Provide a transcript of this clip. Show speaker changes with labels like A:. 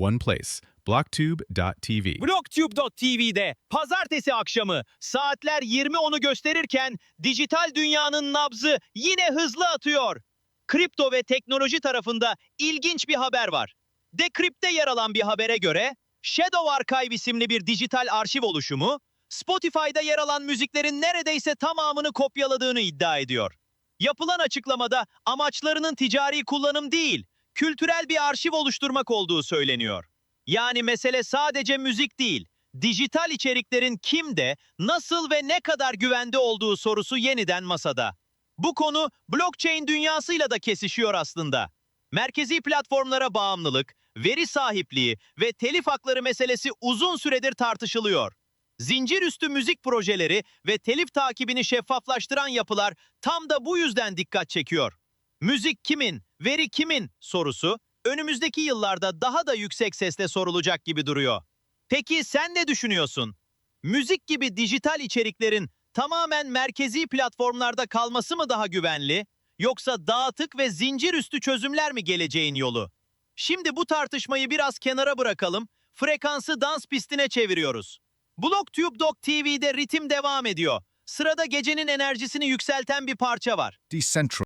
A: one place. Blocktube.tv.
B: Blocktube.tv'de pazartesi akşamı saatler 20.10'u gösterirken dijital dünyanın nabzı yine hızlı atıyor. Kripto ve teknoloji tarafında ilginç bir haber var. Decrypt'te yer alan bir habere göre Shadow Archive isimli bir dijital arşiv oluşumu Spotify'da yer alan müziklerin neredeyse tamamını kopyaladığını iddia ediyor. Yapılan açıklamada amaçlarının ticari kullanım değil, kültürel bir arşiv oluşturmak olduğu söyleniyor. Yani mesele sadece müzik değil, dijital içeriklerin kimde, nasıl ve ne kadar güvende olduğu sorusu yeniden masada. Bu konu blockchain dünyasıyla da kesişiyor aslında. Merkezi platformlara bağımlılık, veri sahipliği ve telif hakları meselesi uzun süredir tartışılıyor. Zincir üstü müzik projeleri ve telif takibini şeffaflaştıran yapılar tam da bu yüzden dikkat çekiyor. Müzik kimin, veri kimin sorusu önümüzdeki yıllarda daha da yüksek sesle sorulacak gibi duruyor. Peki sen ne düşünüyorsun? Müzik gibi dijital içeriklerin tamamen merkezi platformlarda kalması mı daha güvenli, yoksa dağıtık ve zincir üstü çözümler mi geleceğin yolu? Şimdi bu tartışmayı biraz kenara bırakalım, frekansı dans pistine çeviriyoruz. BlogTube.tv'de ritim devam ediyor. Sırada gecenin enerjisini yükselten bir parça var.
C: Decentral.